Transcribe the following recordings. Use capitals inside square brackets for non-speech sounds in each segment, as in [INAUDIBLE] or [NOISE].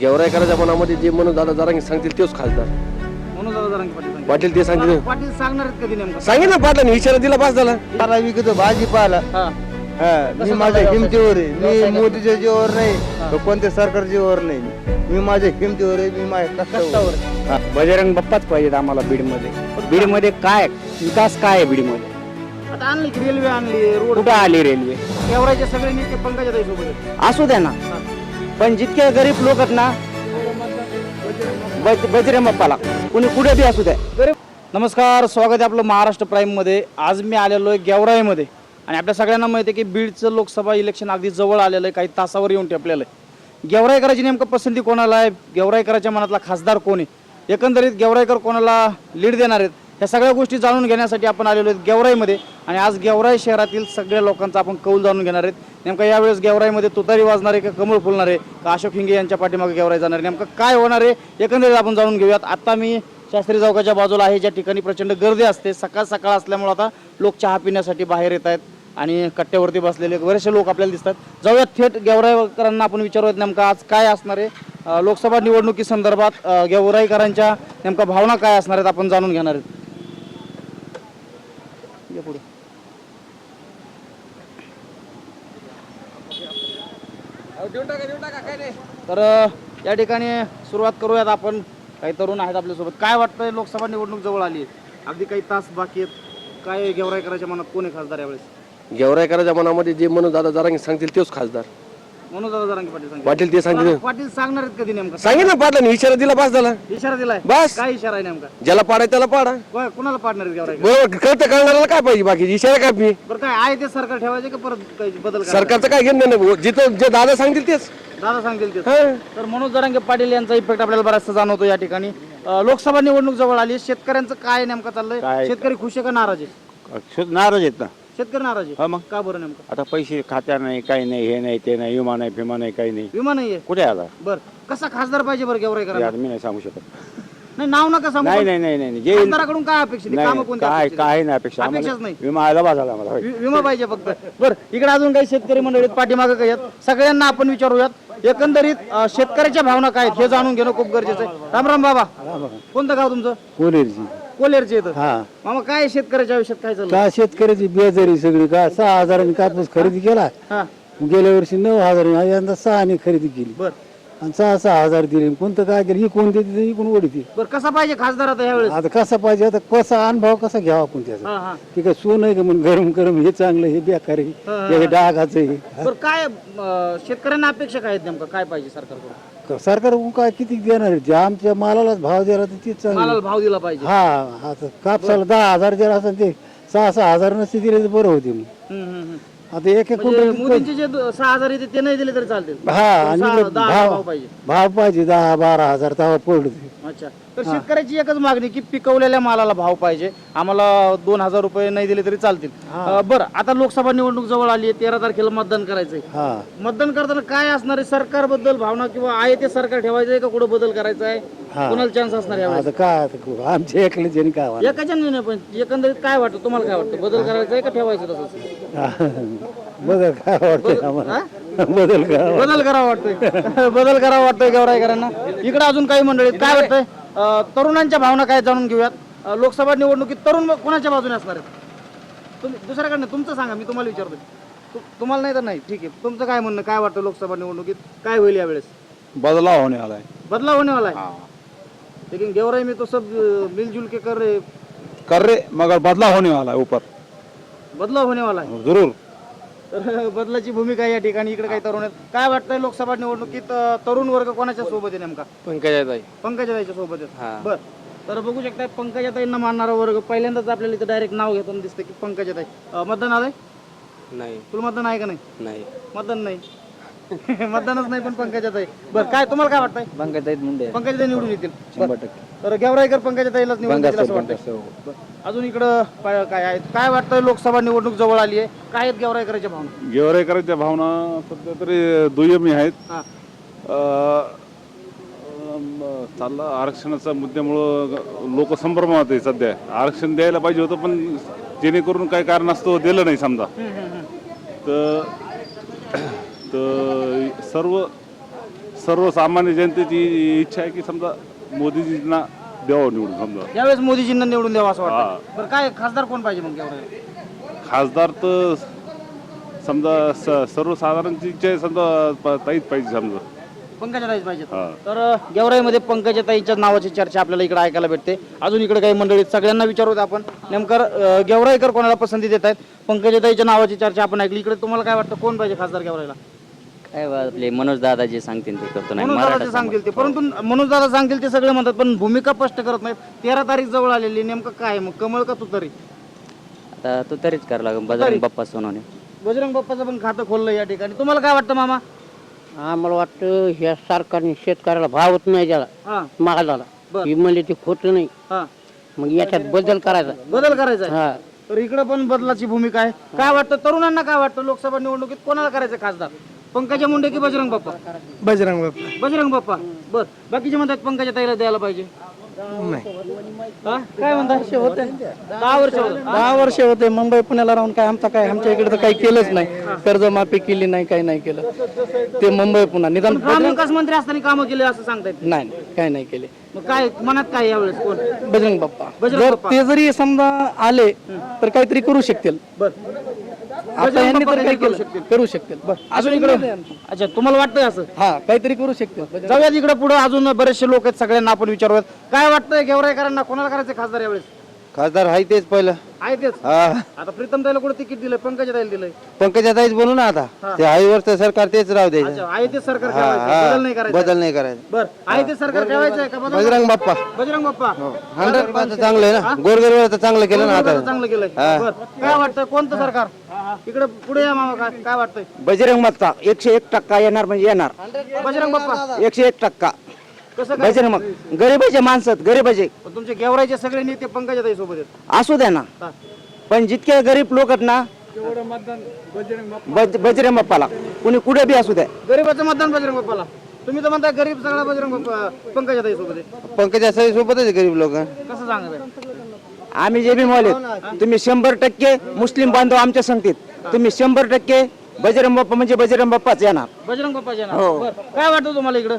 गेवरायकराच्या मनामध्ये जे म्हणून दादा जरांगी सांगतील तेच खासदार. म्हणून दादा जरांगे पाटील सांगितलं. पाटील ते सांगतील. पाटील सांगणार आहेत कधी नेमकं? सांगेल ना पाटलांनी इशारा दिला पास झाला मला विकतो भाजीपाला हा. हा, मी माझ्या हिमतीवर आहे. मी मोदीच्या जीवावर नाही तर कोणत्या सरकार जीवावर नाही. मी माझ्या हिमतीवर आहे मी माझ्या कष्टावर आहे. बजरंग बाप्पाच पाहिजेत आम्हाला बीडमध्ये. बीडमध्ये काय? विकास काय आहे बीडमध्ये? आता आणली की रेल्वे आणली रोड कुठं आली रेल्वे सगळे नेते पंकजा सोबत आहेत. असू द्या ना. पण जितके गरीब लोक आहेत ना बज- बजरंग कुणी कुठे बी असू द्या. नमस्कार स्वागत आहे आपलं महाराष्ट्र प्राईममध्ये. आज मी आलेलो आहे गेवराईमध्ये. आणि आपल्या सगळ्यांना माहिती आहे की बीडचं लोकसभा इलेक्शन अगदी जवळ आलेलं आहे काही तासावर येऊन टेपलेलं आहे. गेवराईकराची नेमकं पसंती कोणाला आहे? गेवराईकराच्या मनातला खासदार कोण आहे? एकंदरीत गेवराईकर कोणाला लीड देणार आहेत? ह्या सगळ्या गोष्टी जाणून घेण्यासाठी आपण आलेलो आहेत गेवराईमध्ये. आणि आज गेवराई शहरातील सगळ्या लोकांचा आपण कौल जाणून घेणार आहेत. नेमका यावेळेस गेवराईमध्ये तुतारी वाजणार आहे का कमळ फुलणार आहे? का अशोक हिंगे यांच्या पाठीमागे गेवराई जाणार आहे? नेमकं काय होणार आहे? एकंदरीत आपण जाणून घेऊयात. आता मी शास्त्री चौकाच्या बाजूला आहे ज्या ठिकाणी प्रचंड गर्दी असते. सकाळ सकाळ असल्यामुळे आता लोक चहा पिण्यासाठी बाहेर येत आहेत आणि कट्ट्यावरती बसलेले बरेचसे लोक आपल्याला दिसतात. जाऊयात थेट गेवराईकरांना आपण विचारूयात नेमकं आज काय असणार आहे. लोकसभा निवडणुकीसंदर्भात गेवराईकरांच्या नेमका भावना काय असणार आहेत आपण जाणून घेणार आहेत. या पुढे. तर या ठिकाणी सुरुवात करूयात आपण. काही तरुण आहेत आपल्यासोबत. काय वाटतंय लोकसभा निवडणूक जवळ आली? आहे अगदी काही तास बाकी आहेत. काय गेवराईकरांच्या मनात? कोण आहे खासदार यावेळेस? गेवरायकराच्या मनामध्ये जे म्हणून दादा जरांगी सांगतील तेच खासदार. म्हणून दादा जरांगे पाटील सांगितलं. पाटील ते सांगतील. पाटील सांगणार आहेत कधी नेमका? सांगेल ना पाटलांनी इशारा दिला पास झाला. इशारा दिलाय? बस. काय इशारा आहे नेमका? ज्याला पाडाय त्याला पाडा. कोण- कोणाला पाडणार आहेत बरोबर कळतं कळणाऱ्याला काय पाहिजे बाकी? इशारा काय मी? बरं काय आहे ते सरकार ठेवायचे का परत काही बदल करायचा? सरकारचं काय घेणं नाही भाऊ. जिथं जे दादा सांगतील तेच. दादा सांगतील ते हा. तर मनोज जरांगे पाटील यांचा इफेक्ट आपल्याला बराचसा जाणवतो या ठिकाणी. अं, लोकसभा निवडणूक जवळ आली. शेतकऱ्यांचं काय नेमकं चाललंय? काय- शेतकरी खुश आहे का नाराज आहे? नाराज आहेत ना. शेतकरी नाराज आहे हा मग. का बरं नेमकं? आता पैसे खात्या नाही काही नाही हे नाही ते नाही विमा नाही फिमा नाही काही नाही. विमा नाहीये? कुठे आला बर. कसा खासदार पाहिजे बरं गेवराईकर यार मी नाही सांगू शकत. नाही नाव नका सांगू नाही पण नाही नाही नाही जे खासदाराकडून काय अपेक्षित आहे? कामं नाही कोणती काय अपेक्षित आहे? काय नाही अपेक्षा. अपेक्षाच आम्हाला नाही. विमा आला बा झाला मला होय. वि- विमा पाहिजे फक्त. बर इकडे अजून काही शेतकरी मंडळीत पाठीमागं काही आहेत? सगळ्यांना आपण विचारूयात. एकंदरीत अं, शेतकऱ्याच्या भावना काय आहेत हे जाणून घेणं खूप गरजेचं आहे. राम राम बाबा. कोणतं गाव तुमचं? कोलेरची कोलेरचे येतं हा. मामा काय शेतकऱ्याच्या आयुष्यात काय चाललं का शेतकऱ्याची बेजारी सगळी? का सहा हजारांनी कापूस खरेदी केला? हा. गेल्या वर्षी नऊ हजार यंदा सहाने खरेदी केली. बर. आणि सहा सहा हजार दिले. कोणतं काय केलं? ही कोण देते ही कोण ओढते? बर कसा पाहिजे खासदार आता ह्यावेळेस? आता कसा पाहिजे? आता कसा अनुभव कसा घ्यावा आपण त्याचा? हा हा. ते काय सोन आहे का म्हणून गरम गरम? हे चांगलं हे बेकार आहे. हे डागाचं आहे. बर काय अं, शेतकऱ्यांना अपेक्षा काय आहेत नेमकं? काय पाहिजे सरकारकडून? सरकार काय किती देणार आहे? जे आमच्या मालालाच भाव दिला तर तेच चांगलं. मालाला भाव दिला पाहिजे. हा आता कापसाला दहा हजार जर असं ते सहा सहा हजार नसते दिले तर बरं होते मग. हम्म, हम्म, हम्म. आता एक एक म्हणजे मोदींचे जे दो- सहा हजार येते ते नाही दिले तरी चालतील. हा आणि सहा- दहा भाव भाव पाहिजे. भाव पाहिजे दहा बारा हजार तवा पडलं ते. अच्छा. तर शेतकऱ्याची एकच मागणी की पिकवलेल्या मालाला भाव पाहिजे. आम्हाला दोन हजार रुपये नाही दिले तरी चालतील. अं, बरं आता लोकसभा निवडणूक जवळ आली आहे तेरा तारखेला मतदान करायचंय. हा. मतदान करताना काय असणार आहे? सरकारबद्दल भावना किंवा आहे ते सरकार ठेवायचंय का कुठं बदल करायचा आहे हा. कोणाला चान्स असणार आहे आता काय आता करू? आमच्या एकले जणी काय वाटत? एकाच्या नाही पण एकंदरीत काय वाटतं? तुम्हाला काय वाटतं? बदल करायचा आहे का ठेवायचं तसंच? [LAUGHS] बदल काय वाटतंय आम्हाला? बदल काय बदल करावा वाटतोय. [LAUGHS] बदल करावा वाटतोय गेवराईकरांना इकडे अजून काही मंडळी आहेत. काय वाटतंय? तरुणांच्या भावना काय जाणून घेऊयात? लोकसभा निवडणुकीत तरुण कोणाच्या बाजूने असणार आहेत? तुम्ही दुसऱ्याकडनं तुमचं सांगा मी तुम्हाला विचारतोय. तु- तुम्हाला नाही तर नाही ठीक आहे. तुमचं काय म्हणणं काय वाटतं लोकसभा निवडणुकीत? काय होईल यावेळेस? बदलाव होणे आलाय. बदलाव होने वाला है. लेकिन गेवराई में तो सब मिलजुल के कर रहे. कर रे मगर बदलाव होने वाला है ऊपर. बदलाव होने वाला है जरूर. तर बदलाची भूमिका या ठिकाणी इकडे काही तरुण आहेत. काय वाटतंय लोकसभा निवडणुकीत अ, तरुण वर्ग कोणाच्या सोबत आहे नेमका? पंकजाताई. पंकजाताईच्या सोबत आहेत. बर. तर बघू शकता पंकजाताईंना मानणारा वर्ग पहिल्यांदाच आपल्याला इथं डायरेक्ट नाव घेताना दिसतं की पंकजाताई. अ, मतदान आलंय? नाही. तुला मतदान आहे का नाही? नाही. मतदान नाही. [LAUGHS] मतदानच नाही पण पंकजाताई. बरं काय तुम्हाला काय वाटतंय? पंकजाताई मुंडे. पंकजाताई निवडून येतील. बरं. तर गेवराईकर पंकजाताईलाच निवडून देतील असं वाटतं बरं. अजून इकडं काय आहे? काय वाटतंय लोकसभा निवडणूक जवळ आली आहे? काय आहेत गेवराईकरांच्या भावना? गेवराईकरांच्या भावना सध्या तरी दुय्यमी आहेत. हा. अं, अं, चाललं आरक्षणाच्या मुद्द्यामुळं लोक संभ्रमात आहे सध्या. आरक्षण द्यायला पाहिजे होतं पण जेणेकरून काही कारण असतं दिलं नाही समजा. तर तर सर्व सर्वसामान्य जनतेची इच्छा आहे की समजा मोदीजींना द्यावं निवडून समजा. यावेळेस मोदीजींना निवडून द्यावं असं. वाटतं. बरं काय खासदार कोण पाहिजे मग खासदार तर समजा स सर्वसाधारणची इच्छा आहे समजा प- ताईच पाहिजे समजा. पंकजाताईच पाहिजे. हा. तर गेवराईमध्ये पंकजाताईच्या नावाची चर्चा आपल्याला इकडे ऐकायला भेटते. अजून इकडे काही मंडळीत सगळ्यांना विचारूत आपण. नेमकं अं, गेवराईकर कोणाला पसंती देत आहेत पंकजाताईच्या नावाची चर्चा आपण ऐकली. इकडे तुम्हाला काय वाटतं? कोण पाहिजे खासदार गेवराईला? काय बा, आपले मनोज दादा जे सांगतील ते करतो नाही मनोज मराठा दादा सांगतील ते. परंतु मनोज दादा सांगतील ते सगळे म्हणतात पण भूमिका स्पष्ट करत नाहीत. तेरा तारीख जवळ आलेली नेमकं काय मग कमळ का तू तरी आता तू तरीच करावं लागेल बजरंग बाप्पा सोनवणे. बजरंग बाप्पाचं पण खातं खोललं या ठिकाणी. तुम्हाला काय वाटतं मामा? आम्हाला वाटतं ह्या सरकारने शेतकऱ्याला भावच नाही त्याला हा. मालाला बर. ही म्हणले ते खोटं नाही. हा. मग याच्यात बदल करायचा. बदल करायचा आहे. हा. तर इकडे पण बदलाची भूमिका आहे. काय वाटतं तरुणांना काय वाटतं लोकसभा निवडणुकीत कोणाला करायचं खासदार? पंकजा मुंडे की बजरंग बाप्पा? बजरंग बाप्पा. बजरंग बाप्पा? बर बाकीचे म्हणतात पंकजा ताईला द्यायला पाहिजे. हा? काय म्हणतात? होते. दहा वर्ष होते. दहा वर्ष होते. मुंबई पुण्याला राहून काय आमचा काय आमच्या इकडे तर काही केलंच नाही. कर्जमाफी केली नाही काही नाही केलं. ते मुंबई पुन्हा निदान ग्रामविकास मंत्री असताना कामं केले असं सांगतायत नाही नाही, काही नाही केले. मग काय मनात काय यावेळेस कोण? बजरंग बाप्पा. बजरंग जर बाप्पा. ते जरी समजा आले तर काहीतरी करू शकतील. बर. आता यांनी तर केलं. करू शकतील. अजून इकडे? अच्छा तुम्हाला वाटतंय असं? हा काहीतरी करू शकतील. जाऊयात इकडे पुढे. अजून बरेचसे लोक आहेत सगळ्यांना आपण विचारूयात. काय वाटतंय गेवराईकरांना? कोणाला करायचं खासदार यावेळेस? खासदार आहे तेच पहिलं. आहे तेच? हा. आता प्रीतम ताईला कुठे तिकीट दिलंय? पंकजा ताईला दिलंय. पंकजाताईच बोलू ना आता. ते हायवरचं सरकार तेच राहू द्यायचं. अच्छा आहे ते सरकार हा, ठेवायचं. बदल नाही हा, करायचा. बदल नाही करायचा. बर आहे ते सरकार ठेवायचं आहे का? बदल बजरंग बाप्पा. बजरंग बाप्पा. हंड्रेड पर्सेंट चांगलं आहे ना? गोरगरीबाचं चांगलं केलं ना आता. चांगलं केलंय. बर. काय वाटतंय? कोणतं सरकार? इकडे पुढे या मामा काय काय वाटतंय? बजरंग बाप्पा एकशे एक टक्का येणार म्हणजे येणार. बजरंग बाप्पा. एकशे एक टक्का. कसं काय? बजरंग मग. गरीबाचे माणसं गरीबाचे. पण तुमचे गेवराईचे सगळे नेते पंकजा ताई सोबत आहेत. असू द्या ना. हा. पण जितके गरीब लोक आहेत ना बज- बजरंग बाप्पाला. कुणी कुठे बी असू द्या. गरीबाचं मतदान बजरंग बाप्पाला. तुम्ही तर म्हणता गरीब सगळा बजरंग बाप्पा पंकजा ताई सोबत आहे पंकजाताई सोबतच गरीब लोक. कसं सांगत आम्ही जे बी मौले तुम्ही शंभर टक्के मुस्लिम बांधव आमच्या संगतीत. तुम्ही शंभर टक्के बजरंग बाप्पा म्हणजे बजरंग बाप्पाच येणार. बजरंग बाप्पा बर. काय वाटतं तुम्हाला इकडं?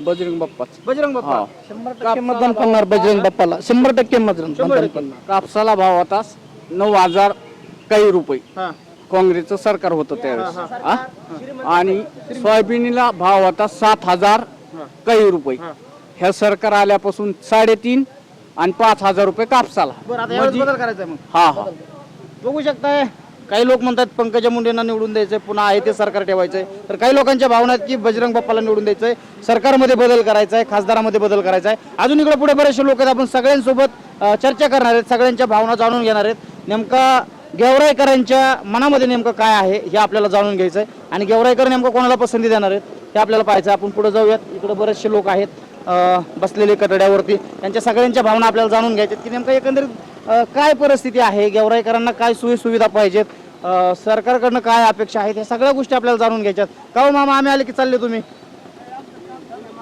बजरंग बाप्पाच बजरंग बाप्पा. शंभर टक्के मतदान बजरंग बाप्पाला. शंभर टक्के मतदान कापसाला भाव होता नऊ हजार काही रुपये. हा. काँग्रेसचं सरकार होतं त्यावेळेस. हा? आणि सोयाबीनला भाव होता सात हजार काही रुपये. ह्या सरकार आल्यापासून साडेतीन आणि पाच हजार रुपये कापसाला. बरं आता यावेळेस बदल करायचा आहे मग. हा हा. बघू शकताय. काही लोक म्हणतात पंकजा मुंडेंना निवडून द्यायचंय पुन्हा आहे ते सरकार ठेवायचंय. तर काही लोकांच्या भावना आहेत की बजरंग बाप्पाला निवडून द्यायचंय. सरकारमध्ये बदल करायचा आहे खासदारामध्ये बदल करायचा आहे अजून इकडे पुढे बरेचसे लोक आहेत आपण सगळ्यांसोबत चर्चा करणार आहेत सगळ्यांच्या भावना जाणून घेणार आहेत. नेमका गेवराईकरांच्या मनामध्ये नेमकं काय आहे हे आपल्याला जाणून घ्यायचं आहे आणि गेवराईकर नेमकं कोणाला पसंती देणार आहेत हे आपल्याला पाहायचं आहे. आपण पुढे जाऊयात. इकडे बरेचसे लोक आहेत बसलेले कटड्यावरती. त्यांच्या सगळ्यांच्या भावना आपल्याला जाणून घ्यायच्यात की नेमकं एकंदरीत काय परिस्थिती आहे? गेवराईकरांना काय सोयी सुविधा पाहिजेत सरकारकडनं काय अपेक्षा आहेत? या सगळ्या गोष्टी आपल्याला जाणून घ्यायच्यात. का हो मामा आम्ही आले की चालले तुम्ही?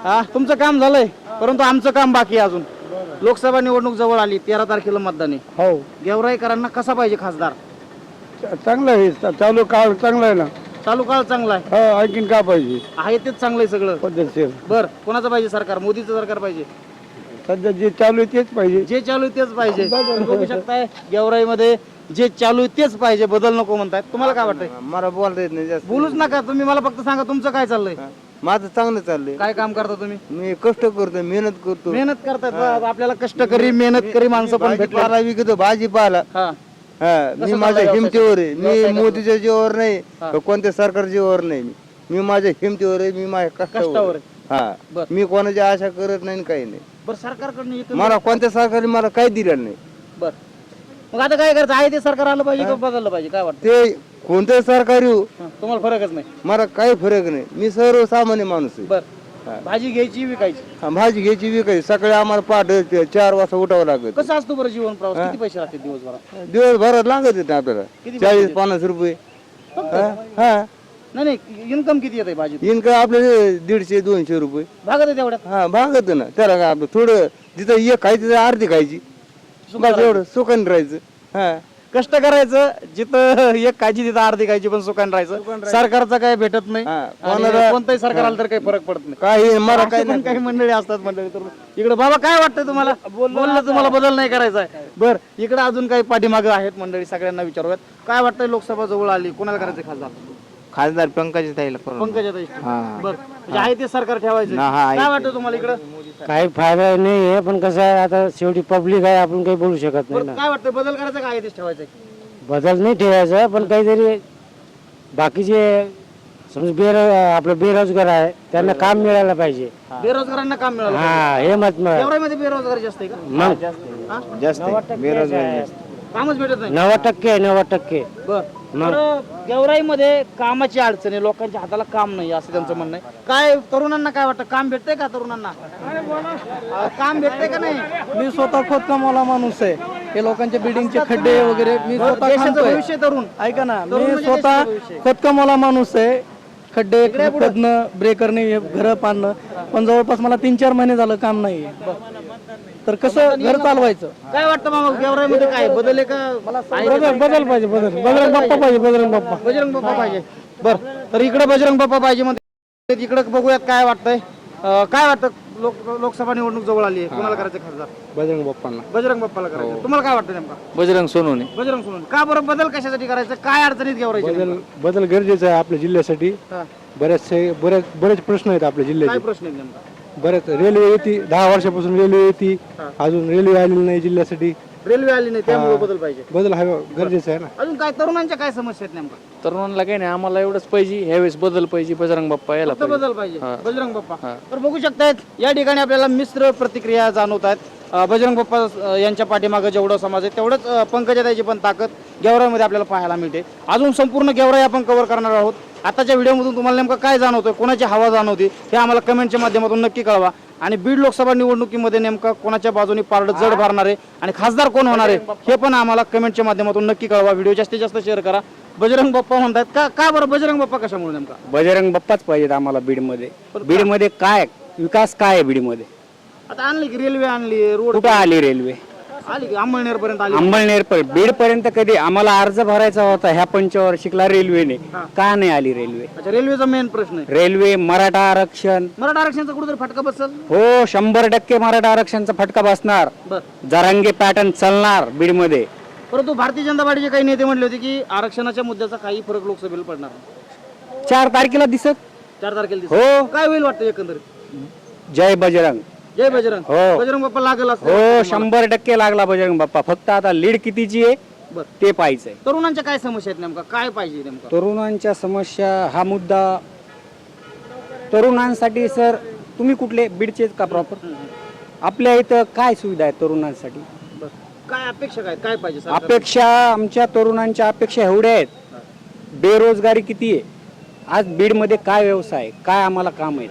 हा? तुमचं काम झालंय? परंतु आमचं काम बाकी आहे अजून. लोकसभा निवडणूक जवळ आली तेरा तारखेला मतदान आहे. हो. गेवराईकरांना कसा पाहिजे खासदार? चांगलं आहे. चालू काळ चांगला आहे ना. चालू काळ चांगला आहे. हो आणखीन का पाहिजे? आहे तेच चांगलं आहे सगळं. पद्धतशीर. बर कोणाचं पाहिजे सरकार? मोदीचं सरकार पाहिजे. सध्या जे चालू आहे तेच पाहिजे. जे चालू आहे तेच पाहिजे. तुम्ही बघू शकताय गेवराईमध्ये जे चालू आहे तेच पाहिजे बदल नको म्हणतायत. तुम्हाला काय वाटतंय? मला बोलता येत नाही जास्त. बोलूच नका तुम्ही मला फक्त सांगा तुमचं काय चाललंय? माझं चांगलं चाललंय. काय काम करता तुम्ही? मी कष्ट करतो मेहनत करतो मेहनत करतायत बा, आपल्याला कष्टकरी मेहनतकरी माणसं पण भेटले भाजीपाला विकतो भाजीपाला. हा. हा मी माझ्या हिमतीवर आहे. मी मोदीच्या जीवावर नाही कोणत्या सरकार जीवावर नाही मी. मी माझ्या हिमतीवर आहे मी माझ्या कष्टावर कष्टावर आहे. हा. बर. मी कोणाची आशा करत नाही आणि काही नाही. बरं सरकारकडनं एकंदरीत- मला कोणत्या सरकारने मला काही दिलं नाही. बर. मग आता काय करायचं? आहे ते सरकार आलं पाहिजे का बदललं पाहिजे? काय वाटतं? ते कोणतं सरकार येऊ हा, तुम्हाला फरकच नाही. मला काही फरक नाही. मी सर्वसामान्य माणूस आहे. बर. भाजी घ्यायची विकायची. हा, भाजी घ्यायची विकायची. सकाळी आम्हाला पहाटे चार वाजता उठावं लागत. कसं असतो बरं जीवन प्रवास? किती पैसे लागते दिवसभरात? दिवसभरात लागत येते आपल्याला. किती चाळीस पन्नास रुपये. हा. हा. नाही नाही इन्कम किती येते भाजीत? इनकम आपल्याला दीडशे दोनशे रुपये. भागत आहे तेवढ्यात? हा भागत ना. त्याला काय आपलं थोडं जिथं एक खायची तिथं अर्धी खायची. एवढं सुकन राहायचं. हा. कष्ट करायचं जिथं एक खायची तिथं अर्धी खायची पण सुखान राहायचं. सरकारचं काय भेटत नाही. हा, आणि कोणाला- कोणतंही सरकार आलं तर काही फरक पडत नाही. काही मला काही पण काही मंडळी असतात मंडळी तर इकडे बाबा काय वाटतं तुम्हाला? बोललं तुम्हाला बदल नाही करायचा आहे. बर इकडे अजून काही पाठीमागं आहेत मंडळी सगळ्यांना विचारूयात. काय वाटतंय लोकसभा जवळ आली? कोणाला करायचं खासदार? खासदार पंकज ताईला पंकजा बर. म्हणजे आहे ते सरकार ठेवायचं. हा, आहे काय वाटतं तुम्हाला इकडं? काही फायदा नाही आहे पण कसं आहे आता शेवटी पब्लिक आहे आपण काही बोलू शकत नाही बरं, काय वाटतं? बदल करायचा का आहे तेच ठेवायचं? बदल नाही ठेवायचा पण काहीतरी बाकीचे समजा बेरो आपलं बेरोजगार आहे त्यांना काम मिळायला पाहिजे. बेरोजगारांना काम मिळालं हा हे मत मग एवढ्यामध्ये बेरोजगार जास्त आहे का? मग. हा? जास्त आहे. बेरोजगारी जास्त कामच भेटत नाही. नव्वद टक्के आहे, नव्वद टक्के. बर. तर गेवराईमध्ये कामाची अडचण आहे लोकांच्या हाताला काम नाही असं त्यांचं म्हणणं आहे. काय तरुणांना काय वाटतं? काम भेटतंय का तरुणांना? अं, काम भेटतंय का नाही? मी स्वतः खोदकामवाला माणूस आहे. हे लोकांच्या बिल्डिंगचे खड्डे वगैरे मी स्वतः देशाचं खणतोय. भविष्य तरुण. ऐका ना तरुण मी म्हणजे स्वतः देशाचं भविष्य. माणूस आहे. खड्डे खोदणं ब्रेकरने घर पाडणं. पण जवळपास मला तीन चार महिने झालं काम नाही तर कसं घर चालवायचं? काय वाटतं मामा गेवराईमध्ये काय? बदल आहे का? का? बदल बदल पाहिजे बदल. बजरंग बाप्पा पाहिजे. बजरंग बाप्पा. बजरंग बाप्पा पाहिजे. बर तर इकडे बजरंग बाप्पा पाहिजे म्हणते इकडे बघूयात काय वाटतंय. काय वाटतं? लोक लोकसभा निवडणूक जवळ आली आहे. कोणाला करायचं खासदार? बजरंग बाप्पांना. बजरंग बाप्पाला करायचं. तुम्हाला काय वाटतं नेमका? बजरंग सोनवणे. बजरंग सोडून का बरं बदल कशासाठी करायचं? काय अडचणीत गेवरायची बदल बदल गरजेचा आहे आपल्या जिल्ह्यासाठी. हा. बरेचसे बरेच बरेच प्रश्न आहेत आपल्या काय जिल्ह्याचे. प्रश्न आहे नेमका? बरेच रेल्वे येते दहा वर्षापासून रेल्वे येते अजून रेल्वे आलेली नाही जिल्ह्यासाठी. रेल्वे आली नाही त्यामुळे बदल पाहिजे. बदल हा गरजेचा आहे ना. अजून काय तरुणांच्या काय समस्या आहेत नेमका? तरुणांना काही नाही आम्हाला एवढंच पाहिजे ह्यावेळेस बदल पाहिजे बजरंग बाप्पा यायला फक्त बदल पाहिजे. बजरंग बाप्पा. तर बघू शकतायत या ठिकाणी आपल्याला मिश्र प्रतिक्रिया जाणवत आहेत अं, बजरंग बाप्पा अं, यांच्या पाठीमागे जेवढं समाज आहे तेवढंच अं, पंकजाताईची पण ताकद गेवराईमध्ये आपल्याला पाहायला मिळते. अजून संपूर्ण गेवराई आपण कव्हर करणार आहोत. आताच्या व्हिडिओमधून तुम्हाला नेमकं काय जाणवतंय कोणाची हवा जाणवते हे आम्हाला कमेंटच्या माध्यमातून नक्की कळवा. आणि बीड लोकसभा निवडणुकीमध्ये नेमका कोणाच्या बाजूने पारड जड भरणार आहे आणि खासदार कोण होणार आहे हे पण आम्हाला कमेंटच्या माध्यमातून नक्की कळवा. व्हिडिओ जास्तीत जास्त शेअर करा. बजरंग बाप्पा म्हणतात का का बरं बजरंग बाप्पा कशामुळे नेमका? बजरंग बाप्पाच पाहिजेत आम्हाला बीडमध्ये. बीडमध्ये काय विकास काय आहे बीडमध्ये? आता आणली की रेल्वे आणली रोड कुठं आली रेल्वे आली की अंमळनेर पर्यंत आली? अंमळनेर बीड पर्यंत कधी आम्हाला अर्ज भरायचा होता ह्या पंचवार्षिकला रेल्वेने. का नाही आली रेल्वे? अच्छा रेल्वेचा मेन प्रश्न आहे. रेल्वे मराठा आरक्षण. मराठा आरक्षणाचा कुठेतरी फटका बसल? हो शंभर टक्के मराठा आरक्षणचा फटका बसणार. जरांगे पॅटर्न चालणार बीडमध्ये. परंतु भारतीय जनता पार्टीचे काही नेते म्हणले होते की आरक्षणाच्या मुद्द्याचा काही फरक लोकसभेला पडणार नाही. चार तारखेला दिसत. चार तारखेला दिसेल. हो. काय होईल वाटतं एकंदरीत? जय बजरंग. जय बजरंग. हो. बजरंग बाप्पा लागेल असं हो वाटतं? शंभर टक्के लागला बजरंग बाप्पा. फक्त आता लीड कितीची आहे बर. ते पाहिजे तरुणांच्या काय समस्या आहेत नेमका? काय पाहिजे नेमका? तरुणांच्या समस्या हा मुद्दा तरुणांसाठी सर तुम्ही कुठले? बीडचेच का प्रॉपर आपल्या इथं काय सुविधा आहे तरुणांसाठी? बर. काय अपेक्षा काय? काय पाहिजे सरकारला? अपेक्षा आमच्या तरुणांच्या अपेक्षा एवढ्या आहेत. बेरोजगारी किती आहे? आज बीडमध्ये काय व्यवसाय? काय आम्हाला काम आहे?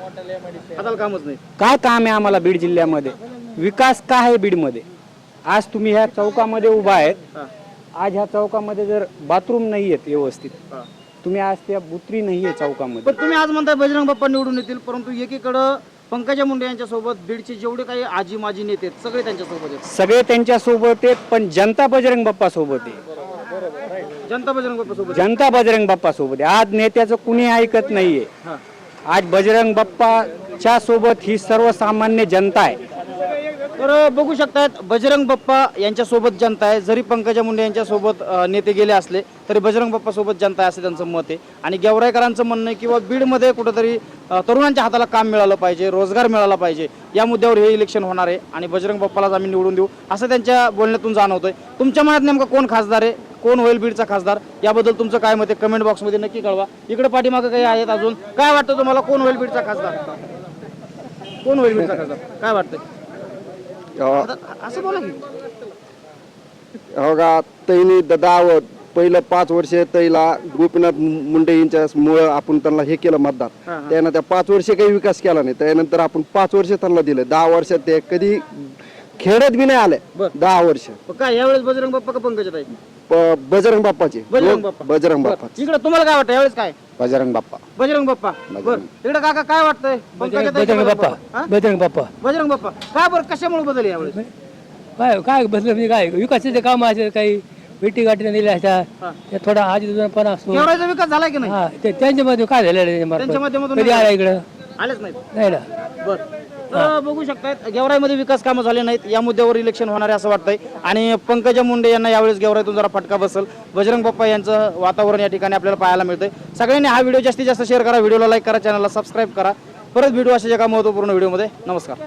हाताला कामच नाही. काय काम आहे आम्हाला बीड जिल्ह्यामध्ये? विकास काय आहे बीडमध्ये? आज तुम्ही ह्या चौकामध्ये उभा आहेत. हा. आज ह्या चौकामध्ये जर बाथरूम नाही आहेत व्यवस्थित हा. तुम्ही आज त्या बुत्री नाही आहे चौकामध्ये. पण तुम्ही आज म्हणताय बजरंग बाप्पा निवडून येतील परंतु एकीकडं पंकजा मुंडे यांच्या सोबत बीडचे जेवढे काही आजी माजी नेते आहेत सगळे त्यांच्यासोबत आहेत. सगळे त्यांच्यासोबत आहेत पण जनता बजरंग बाप्पा सोबत आहे. जनता बजरंग बाप्पा सोबत? जनता बजरंग बाप्पा सोबत आहे. आज नेत्याचं कुणी ऐकत नाहीये. हा. आज बजरंग बाप्पाच्या सोबत ही सर्वसामान्य जनता आहे. तर बघू शकतात बजरंग बाप्पा यांच्या सोबत जनता आहे जरी पंकजा मुंडे यांच्या सोबत नेते गेले असले तरी बजरंग बाप्पासोबत जनता आहे असं त्यांचं मत आहे. आणि गेवराईकरांचं म्हणणं आहे किंवा बीडमध्ये कुठंतरी तरुणांच्या हाताला काम मिळालं पाहिजे रोजगार मिळाला पाहिजे या मुद्द्यावर हे इलेक्शन होणार आहे आणि बजरंग बाप्पालाच आम्ही निवडून देऊ असं त्यांच्या बोलण्यातून जाणवतंय. तुमच्या मनात नेमकं कोण खासदार आहे? कोण होईल बीडचा खासदार? याबद्दल तुमचं काय मत आहे? कमेंट बॉक्समध्ये नक्की कळवा. इकडे पाठीमागं काही आहेत अजून? काय वाटतं तुम्हाला? कोण होईल बीडचा खासदार? कोण होईल बीडचा खासदार? काय वाटतंय? आता असं बोला की हो का तैनी दहा पहिलं पाच वर्ष तैला गोपीनाथ मुंडे यांच्या मुळे आपण त्यांना हे केलं मतदान त्यानं त्या पाच वर्ष काही विकास केला नाही त्यानंतर आपण पाच वर्ष त्यांना दिलं दहा वर्षात ते कधी खेड्यात बी नाही आले बर. दहा वर्ष मग काय यावेळेस बजरंग बाप्पा का पंकजात आहे प- बजरंग बाप्पाचे. बजरंग बाप्पा. बजरंग बाप्पा इकडे तुम्हाला काय वाटतं यावेळेस काय? बजरंग बाप्पा. बजरंग बाप्पा. बर. इकडे काका काय वाटतंय? पंकजाताई का बजरंग बाप्पा. हा? बजरंग बाप्पा. बजरंग बाप्पा. का बरं? कशामुळे बदल यावेळेस? काय काय बसलं म्हणजे काय विकासाचे काम आहे काही भेटी गाठी दिल्या असत्या ते थोडा आज पण असतो. विकास झालाय की नाही? हा ते त्यांच्यामध्ये काय झालेलं आहे? त्यांच्या माध्यमातून कधी आला इकडं? आलेच नाही ना. बर. तर बघू शकतात गेवराईमध्ये विकास कामं झाले नाहीत. या मुद्द्यावर इलेक्शन होणार आहे असं वाटतंय. आणि पंकजा मुंडे यांना यावेळेस गेवराईतून जरा फटका बसल. बजरंग बाप्पा यांचं वातावरण या ठिकाणी आपल्याला पाहायला मिळतंय. सगळ्यांनी हा व्हिडिओ जास्तीत जास्त शेअर करा. व्हिडिओला लाईक करा चॅनलला सबस्क्राईब करा. परत व्हिडिओ अशा एका महत्त्वपूर्ण व्हिडिओमध्ये. नमस्कार.